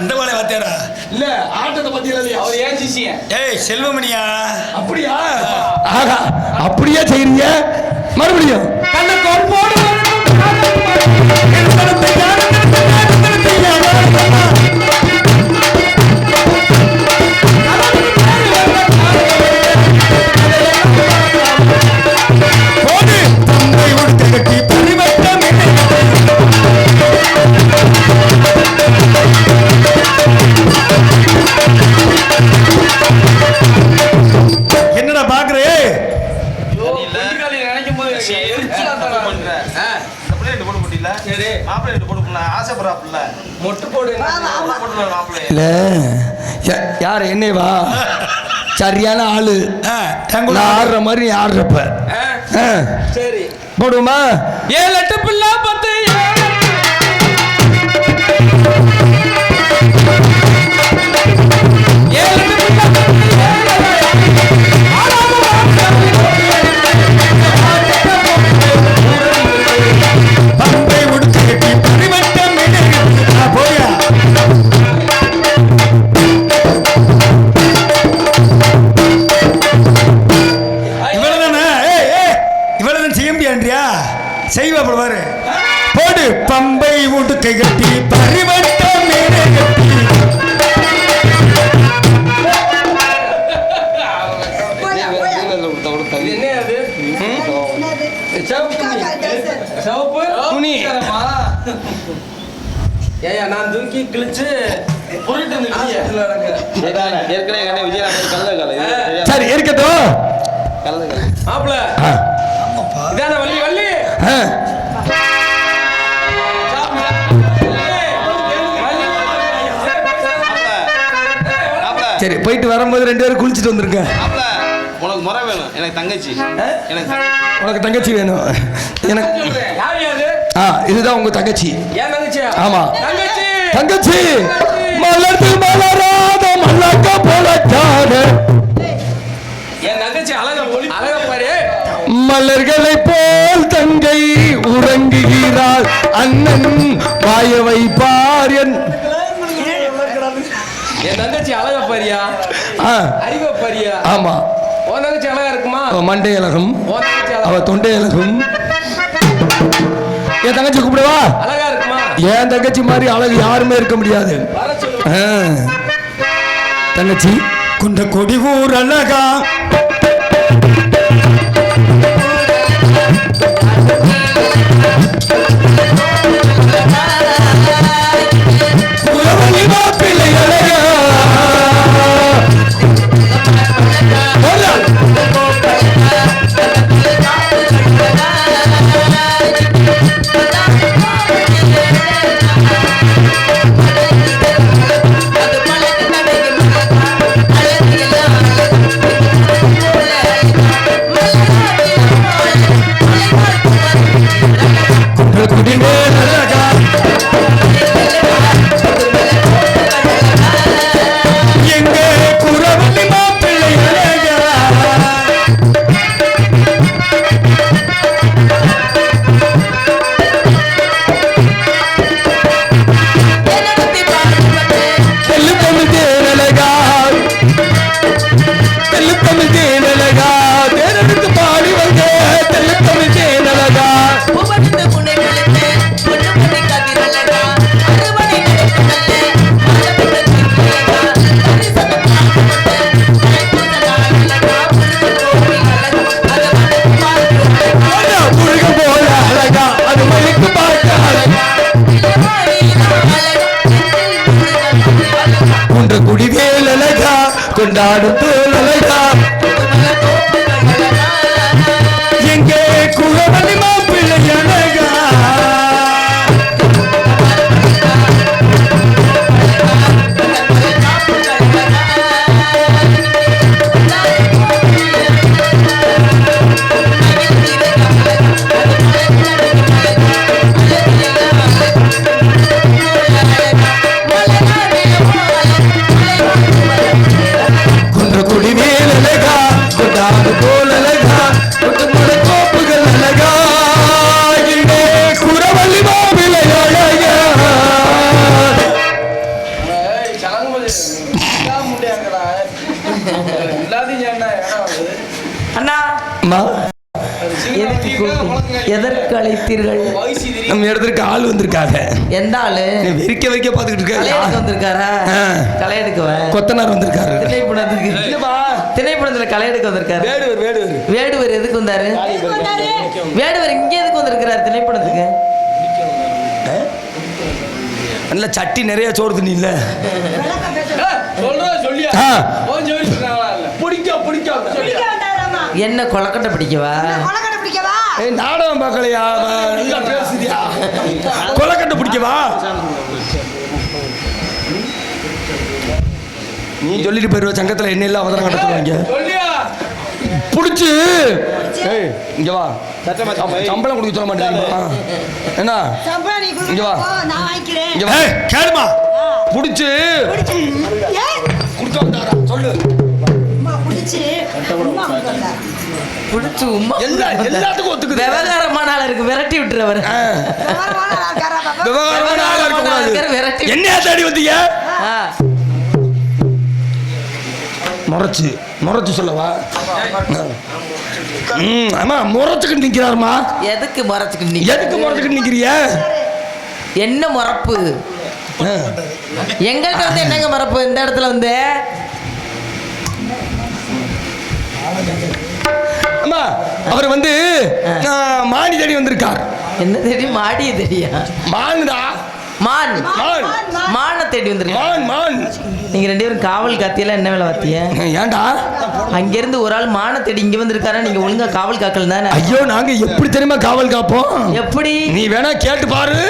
கண்டவாளை வாத்தியாரா இல்ல ஆட்டத்தை பத்தி இல்லையா? அவர் ஏன் சிஷியன்? ஏய் செல்வமணியா? அப்படியா? ஆகா அப்படியே செய்றீங்க. மறுபடியும். கண்ண போடு இல்ல. யார்? என்னைவா சரியான ஆளு. நான் ஆடுற மாதிரி நீ ஆடுறப்ப. சரி. போடுவோமா? ஏழு எட்டு பிள்ளை பத்து சரி இருக்கட்டும். கல்ல கலை மாப்பிள. ஆ, இதான வள்ளி வள்ளி. ஆ, சரி போயிட்டு வரும்போது ரெண்டு பேரும் குளிச்சுட்டு வந்துருங்க. மாப்பிள்ள உனக்கு முறை வேணும். எனக்கு தங்கச்சி. எனக்கு. உனக்கு தங்கச்சி வேணும். எனக்கு யார் யாரு? ஆ இதுதான் உங்க தங்கச்சி. ஏன் தங்கச்சி ஆமா. தங்கச்சி! தங்கச்சி! மலர்ந்து மலராத மல்லக்க பாரு. மலர்களை போல் தங்கை உறங்குகிறாள். அண்ணன் வாய வைப்பார் என் என் தங்கச்சி அழகா பாரியா? அறிவ பாரியா? ஆமா. உன் தங்கச்சி அழகா இருக்குமா? மண்டை தங்கச்சி அவ தொண்டை இலகும் என் தங்கச்சி கூப்பிடுவா அழகா என் தங்கச்சி மாதிரி அழகு யாருமே இருக்க முடியாது. தங்கச்சி குன்ற கொடி ஊர் அழகா. தாது போல் அழகா அழகா. அழகா. அண்ணா எதற்கு அழைத்தீர்கள் நம்ம இடத்திற்கு ஆள் வந்திருக்காங்க. எந்த ஆளு? வெறிக்க வெறிக்க பார்த்துக்கிட்டு இருக்காரு. வந்திருக்காரா? எடுக்க கொத்தனார் வந்திருக்காரு. திணைப்படத்துல களை எடுக்க வந்திருக்காரு. வேடுவர் வேடுவர். வேடுவர் எதுக்கு வந்தாரு? வேடுவர் இங்க எதுக்கு வந்திருக்கிறாரு திணைப்படத்துக்கு நல்ல சட்டி நிறைய சோறு தண்ணி இல்ல? என்ன கொலக்கட்டை பிடிக்கவா? நாடகம் பார்க்கலையா? கொலக்கட்டை பிடிக்கவா? நீ சொல்லிட்டு போயிருவ சங்கத்துல என்ன எல்லாம் அவதாரம் கட்டத்துவாங்க சொல்லியா? புடிச்சு. ஏய். இங்க வா. சம்பளம். கொடுக்க சொல்ல மாட்டேன் என்ன? இங்க வா. இங்க வா. கேளுமா. புடிச்சு. கொடுக்க சொல்லு. அம்மா பிடிச்சு. உமா எல்லா எல்லாத்துக்கும் ஒத்துக்குது. விவகாரமான ஆள் இருக்கு விரட்டி பாப்பா. விவகாரமான ஆளா இருக்க விரட்டி என்னையா தேடி வந்தீங்க. முறைச்சு முறைச்சு சொல்லவா? ம் ஆமா முறைச்சுக்கிட்டு நிக்கிறாருமா எதுக்கு முறைச்சுக்கிட்டு எதுக்கு முறைச்சுக்கிட்டு நிக்கிறிய என்ன முறப்பு. எங்கள்கிட்ட வந்து என்னங்க மறப்பு? இந்த இடத்துல வந்து. அம்மா அவர் வந்து மாடி தேடி வந்திருக்கார். என்ன தெரியும் மாடியை தெரியா மானுடா மான். மான். மானை தேடி வந்திருக்கேன். மான் மான். நீங்க ரெண்டு பேரும் காவல் காத்தியெல்லாம் என்ன வேலை பார்த்திய? ஏன்டா? அங்கிருந்து ஒரு ஆள் மானை தேடி இங்க வந்திருக்காரா நீங்க ஒழுங்கா காவல் காக்கல தானே? ஐயோ நாங்க எப்படி தெரியுமா காவல் காப்போம்? எப்படி? நீ வேணா கேட்டு பாரு.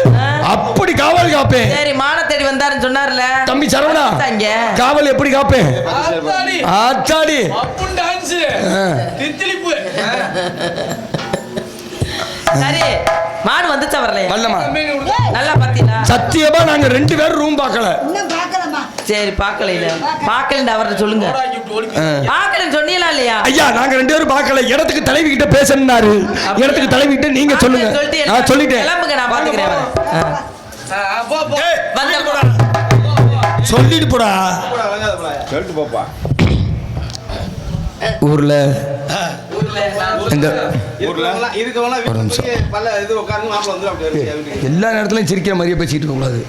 அப்படி காவல் காப்பேன். சரி மானை தேடி வந்தாருன்னு சொன்னார்ல. தம்பி சரவணா இங்க காவல் எப்படி காப்பேன்? ஆத்தாடி. தித்திலிப்பு. சரி மாடு வந்துச்சா வரலையா? வரலமா நல்லா பாத்தீங்களா? சத்தியமா நாங்க ரெண்டு பேரும் ரூம் பார்க்கல. சரி பார்க்கல. இல்ல பார்க்கலன்னு அவர்கிட்ட சொல்லுங்க. பார்க்கலன்னு சொன்னீங்களா இல்லையா? ஐயா நாங்க ரெண்டு பேரும் பார்க்கல. இடத்துக்கு தலைவி கிட்ட பேசணும்னாரு இடத்துக்கு தலைவி கிட்ட நீங்க சொல்லுங்க. நான் சொல்லிட்டேன். கிளம்புங்க நான் பாத்துக்கிறேன் சொல்லிட்டு போடா. சொல்லிட்டு போப்பா ஊர்ல இந்த. எல்லா நேரத்துலயும் சிரிக்கிற மாதிரியே பேசிட்டு இருக்க கூடாது.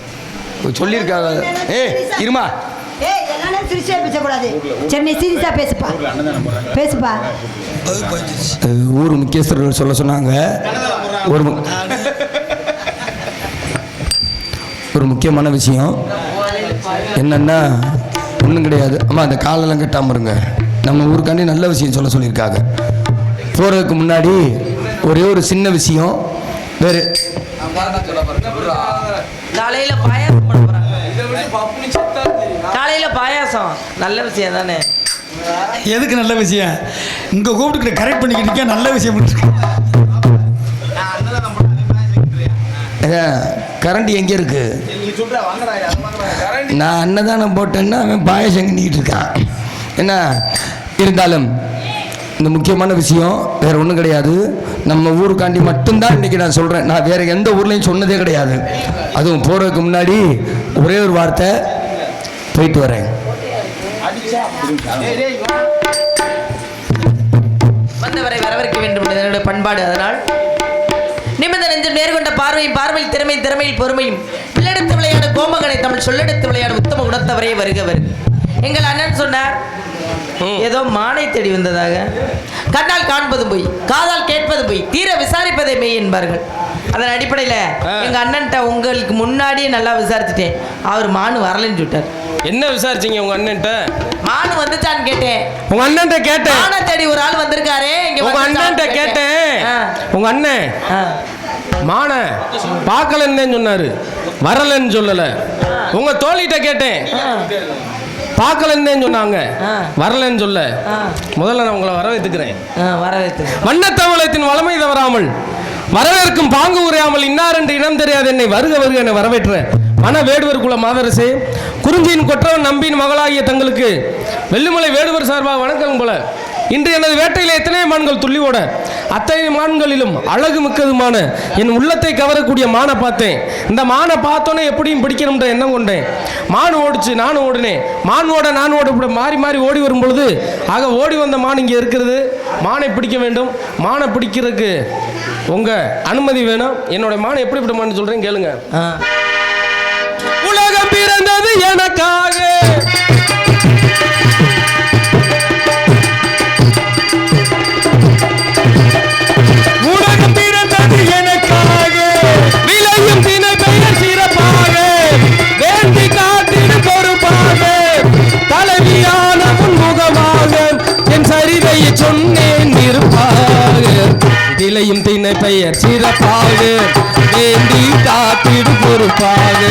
சொல்லியிருக்காங்க ஏய் இருமா. ஏய் எல்லாரும் சிரிச்சே பேசக்கூடாது. சரி நீ சீரியஸா பேசுப்பா. பேசுப்பா. அஹ், ஊர் முக்கியஸ்தர்கள் சொல்ல சொன்னாங்க. ஒரு முக்கியமான விஷயம். என்னன்னா ஒன்றும் கிடையாது. அம்மா அந்த காலெல்லாம் கட்டாம இருங்க. நம்ம ஊருக்காண்டி நல்ல விஷயம் சொல்ல சொல்லியிருக்காங்க. போகிறதுக்கு முன்னாடி ஒரே ஒரு சின்ன விஷயம். வேறு. காலையில பாயாசம் பண்ண காலையில பாயாசம். நல்ல விஷயம் தானே. எதுக்கு நல்ல விஷயம்? இங்க கூப்பிட்டு கரெக்ட் பண்ணிக்கிட்டு நல்ல விஷயம் கரண்ட் எங்கே இருக்கு? நான் அன்னதானம் போட்டேன்னா அவன் பாயசம் கிண்டிக்கிட்டு இருக்கான். என்ன? இருந்தாலும் இந்த முக்கியமான விஷயம் வேற ஒன்றும் கிடையாது. நம்ம ஊருக்காண்டி மட்டும்தான் இன்னைக்கு நான் சொல்கிறேன் நான் வேற எந்த ஊர்லேயும் சொன்னதே கிடையாது. அதுவும் போகிறதுக்கு முன்னாடி ஒரே ஒரு வார்த்தை போயிட்டு வரேன். வந்தவரை வரவேற்க வேண்டும் என்னுடைய பண்பாடு அதனால். நிமிந்த நெஞ்சம் நேர்கொண்ட பார்வையும் பார்வையில் திறமை திறமையில் பொறுமையும். பிள்ளெடுத்து விளையாடு கோமகனை தமிழ் சொல்லெடுத்து விளையாடு உத்தம குணத்தவரே வருகவர் எங்கள் அண்ணன் சொன்னார் ஏதோ மானை தேடி வந்ததாக. கண்ணால் காண்பது போய் காதால் கேட்பது போய் தீர விசாரிப்பதே மெய் என்பார்கள். அதன் அடிப்படையில் எங்க அண்ணன்ட்ட உங்களுக்கு முன்னாடியே நல்லா விசாரிச்சுட்டேன். அவர் மானு வரலைன்னு சொல்லிட்டார். என்ன விசாரிச்சீங்க உங்க அண்ணன்ட்ட? மானு வந்துச்சான்னு கேட்டேன். உங்க அண்ணன்ட்ட கேட்டேன். மானை தேடி ஒரு ஆள் வந்திருக்காரே இங்க உங்க அண்ணன்ட்ட கேட்டேன். உங்க அண்ணன். மான பார்க்கலன்னு சொன்னாரு. வரலன்னு சொல்லல. உங்க தோழிட்ட கேட்டேன். பார்க்கலன்னு சொன்னாங்க. வரலன்னு சொல்ல. முதல்ல நான் உங்களை வரவேற்றுக்கிறேன் வரவேற்று வண்ணத்தமிழத்தின் வளமை தவறாமல் வரவேற்கும் பாங்கு உரையாமல் இன்னார் என்று இனம் தெரியாத என்னை வருக வருக என வரவேற்ற மன வேடுவர் குல மாதரசே. குறிஞ்சியின் கொற்றவன் நம்பியின் மகளாகிய தங்களுக்கு வெள்ளிமலை வேடுவர் சார்பாக வணக்கம் போல இன்று எனது வேட்டையில் எத்தனை மான்கள் துள்ளி ஓட? அத்தனை மான்களிலும் அழகு மிக்கதுமான என் உள்ளத்தை கவரக்கூடிய மானை பார்த்தேன். இந்த மானை பார்த்தோன்னே எப்படியும் பிடிக்கணும்ன்ற எண்ணம் கொண்டேன். மான் ஓடிச்சு நானும் ஓடினேன். மான் ஓட நான் ஓட இப்படி மாறி மாறி ஓடி வரும் பொழுது ஆக ஓடி வந்த மான் இங்கே இருக்கிறது. மானை பிடிக்க வேண்டும். மானை பிடிக்கிறதுக்கு உங்க அனுமதி வேணும். என்னோட மானை எப்படி பிடிமான்னு சொல்றேன் கேளுங்க. ஆ. உலகம் பிறந்தது எனக்காக. பெயர் சிறப்பாக வேண்டி காத்திடு பொறுப்பாக